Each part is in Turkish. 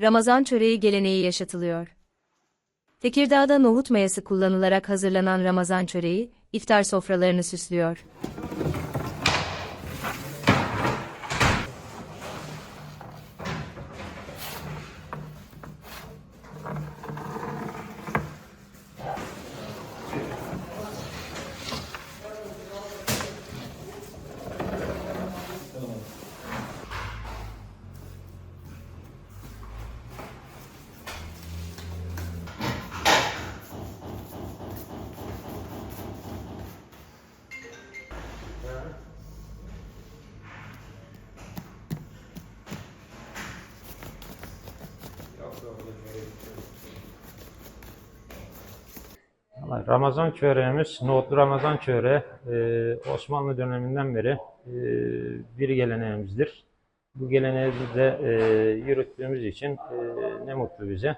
Ramazan çöreği geleneği yaşatılıyor. Tekirdağ'da nohut mayası kullanılarak hazırlanan Ramazan çöreği, iftar sofralarını süslüyor. Ramazan çöreğimiz, nohutlu Ramazan çöreği e, Osmanlı döneminden beri e, bir geleneğimizdir. Bu geleneği de e, yürüttüğümüz için ne mutlu bize.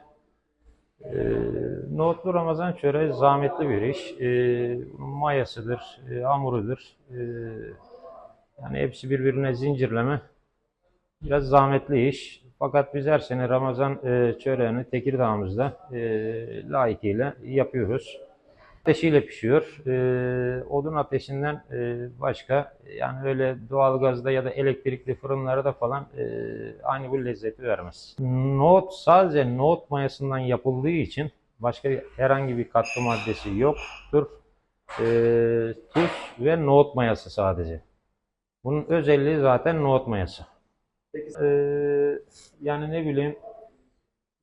Nohutlu Ramazan çöreği zahmetli bir iş. Mayasıdır, hamurudur. Yani hepsi birbirine zincirleme. Biraz zahmetli iş. Fakat biz her sene Ramazan e, çöreğini Tekirdağ'ımızda e, layıkıyla yapıyoruz. Ateşiyle pişiyor. E, odun ateşinden e, başka yani öyle doğalgazda ya da elektrikli fırınlarda falan e, aynı bu lezzeti vermez. Nohut sadece nohut mayasından yapıldığı için başka herhangi bir katkı maddesi yoktur. E, tuz ve nohut mayası sadece. Bunun özelliği zaten nohut mayası. Ee, yani ne bileyim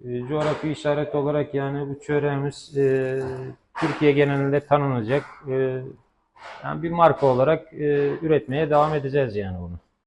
e, coğrafi işaret olarak yani bu çöreğimiz e, Türkiye genelinde tanınacak e, yani bir marka olarak e, üretmeye devam edeceğiz yani bunu.